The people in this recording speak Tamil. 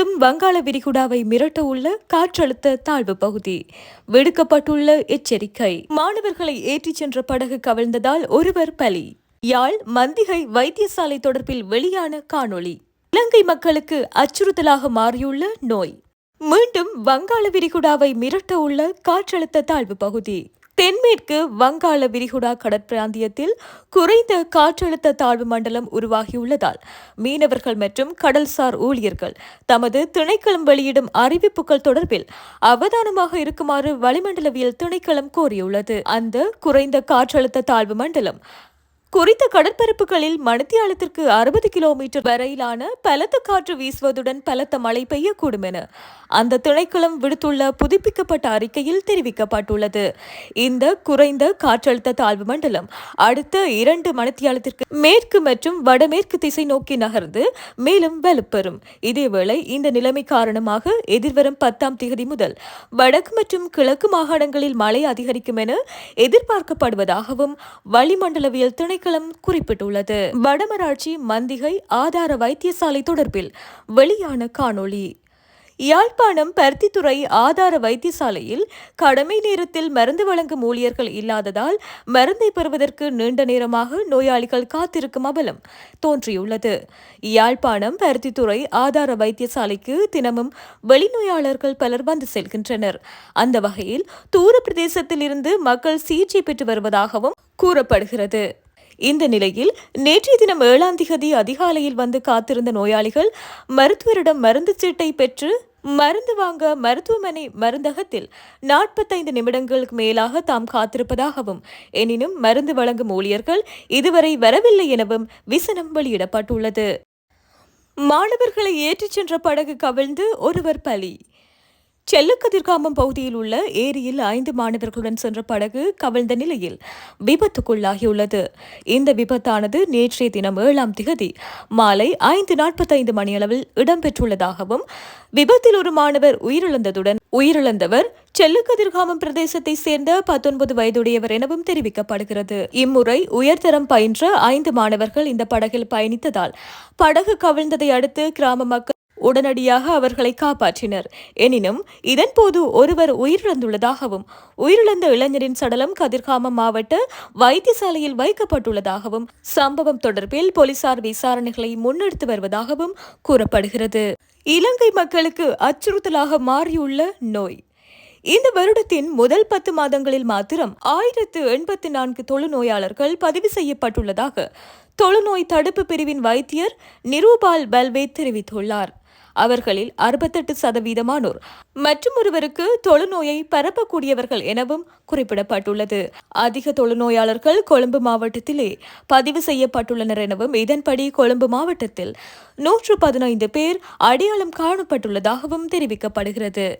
மீண்டும் வங்காள விரிகுடாவை மிரட்ட உள்ள காற்றழுத்த தாழ்வு பகுதி. விடுக்கப்பட்டுள்ள எச்சரிக்கை. மாணவர்களை ஏற்றிச் சென்ற படகு கவிழ்ந்ததால் ஒருவர் பலி. யாழ் மந்திகை வைத்தியசாலை தொடர்பில் வெளியான காணொளி. இலங்கை மக்களுக்கு அச்சுறுத்தலாக மாறியுள்ள நோய். மீண்டும் வங்காள விரிகுடாவை மிரட்ட உள்ள காற்றழுத்த தாழ்வு பகுதி. தென்மேற்கு வங்காள விரிகுடா கடற்பிராந்தியத்தில் குறைந்த காற்றழுத்த தாழ்வு மண்டலம் உருவாகியுள்ளதால் மீனவர்கள் மற்றும் கடல்சார் ஊழியர்கள் தமது திணைக்களம் வெளியிடும் அறிவிப்புகள் தொடர்பில் அவதானமாக இருக்குமாறு வளிமண்டலவியல் திணைக்களம் கோரியுள்ளது. அந்த குறைந்த காற்றழுத்த தாழ்வு மண்டலம் குறித்த கடற்பரப்புகளில் மணித்தியாலத்திற்கு அறுபது கிலோமீட்டர் வரையிலான பலத்த காற்று வீசுவதுடன் பலத்த மழை பெய்யக்கூடும் என அந்த திணைக்களம் விடுத்துள்ள புதுப்பிக்கப்பட்ட அறிக்கையில் தெரிவிக்கப்பட்டுள்ளது. இந்த குறைந்த காற்றழுத்த தாழ்வு மண்டலம் அடுத்த இரண்டு மணித்தியாலத்திற்கு மேற்கு மற்றும் வடமேற்கு திசை நோக்கி நகர்ந்து மேலும் வலுப்பெறும். இதேவேளை இந்த நிலைமை காரணமாக எதிர்வரும் பத்தாம் தேதி முதல் வடக்கு மற்றும் கிழக்கு மாகாணங்களில் மழை அதிகரிக்கும் என எதிர்பார்க்கப்படுவதாகவும் வளிமண்டலவியல் திணை திணைக்களம் குறிப்பிட்டுள்ளது. வடமராட்சி மந்திகை ஆதார வைத்தியசாலை தொடர்பில் வெளியான காணொளி. யாழ்ப்பாணம் பருத்தித்துறை ஆதார வைத்தியசாலையில் கடமை நேரத்தில் மருந்து வழங்கும் ஊழியர்கள் இல்லாததால் மருந்தை பெறுவதற்கு நீண்ட நேரமாக நோயாளிகள் காத்திருக்கும் அவலம் தோன்றியுள்ளது. யாழ்ப்பாணம் பருத்தித்துறை ஆதார வைத்தியசாலைக்கு தினமும் வெளிநோயாளர்கள் பலர் வந்து செல்கின்றனர். அந்த வகையில் தூர பிரதேசத்தில் இருந்து மக்கள் சிகிச்சை பெற்று வருவதாகவும் கூறப்படுகிறது. இந்த நிலையில் நேற்றைய தினம் ஏழாம் திகதி அதிகாலையில் வந்து காத்திருந்த நோயாளிகள் மருத்துவரிடம் மருந்து சீட்டை பெற்று மருந்து வாங்க மருத்துவமனை மருந்தகத்தில் நாற்பத்தைந்து நிமிடங்களுக்கு மேலாக தாம் காத்திருப்பதாகவும் எனினும் மருந்து வழங்கும் ஊழியர்கள் இதுவரை வரவில்லை எனவும் விசனம் வெளியிடப்பட்டுள்ளது. மாணவர்களை ஏற்றிச் சென்ற படகு கவிழ்ந்து ஒருவர் பலி. செல்லக்கதிர்காமம் பகுதியில் உள்ள ஏரியில் ஐந்து மாணவர்களுடன் சென்ற படகு கவிழ்ந்த நிலையில் விபத்துக்குள்ளாகியுள்ளது. இந்த விபத்தானது நேற்றைய தினம் ஏழாம் திகதி மாலை ஐந்து நாற்பத்தைந்து மணியளவில் இடம்பெற்றுள்ளதாகவும் விபத்தில் ஒரு மாணவர் உயிரிழந்ததுடன் உயிரிழந்தவர் செல்லுக்கதிர்காமம் பிரதேசத்தை சேர்ந்த பத்தொன்பது வயதுடையவர் எனவும் தெரிவிக்கப்படுகிறது. இம்முறை உயர்தரம் பயின்ற ஐந்து மாணவர்கள் இந்த படகில் பயணித்ததால் படகு கவிழ்ந்ததை அடுத்து கிராம மக்கள் உடனடியாக அவர்களை காப்பாற்றினர். எனினும் இதன்போது ஒருவர் உயிரிழந்துள்ளதாகவும் உயிரிழந்த இளைஞரின் சடலம் கதிர்காமம் மாவட்ட வைத்தியசாலையில் வைக்கப்பட்டுள்ளதாகவும் சம்பவம் தொடர்பில் போலீசார் விசாரணைகளை முன்னெடுத்து வருவதாகவும் கூறப்படுகிறது. இலங்கை மக்களுக்கு அச்சுறுத்தலாக மாறியுள்ள நோய். இந்த வருடத்தின் முதல் பத்து மாதங்களில் மாத்திரம் ஆயிரத்து எண்பத்தி நான்கு தொழுநோயாளர்கள் பதிவு செய்யப்பட்டுள்ளதாக தொழுநோய் தடுப்பு பிரிவின் வைத்தியர் நிரூபால் பல்வே தெரிவித்துள்ளார். அவர்களில் அறுபத்தெட்டு சதவீதமானோர் மற்றும் ஒருவருக்கு தொழுநோயை பரப்பக்கூடியவர்கள் எனவும் குறிப்பிடப்பட்டுள்ளது. அதிக தொழுநோயாளர்கள் கொழும்பு மாவட்டத்திலே பதிவு செய்யப்பட்டுள்ளனர் எனவும் இதன்படி கொழும்பு மாவட்டத்தில் நூற்று பதினைந்து பேர் அடையாளம் காணப்பட்டுள்ளதாகவும் தெரிவிக்கப்படுகிறது.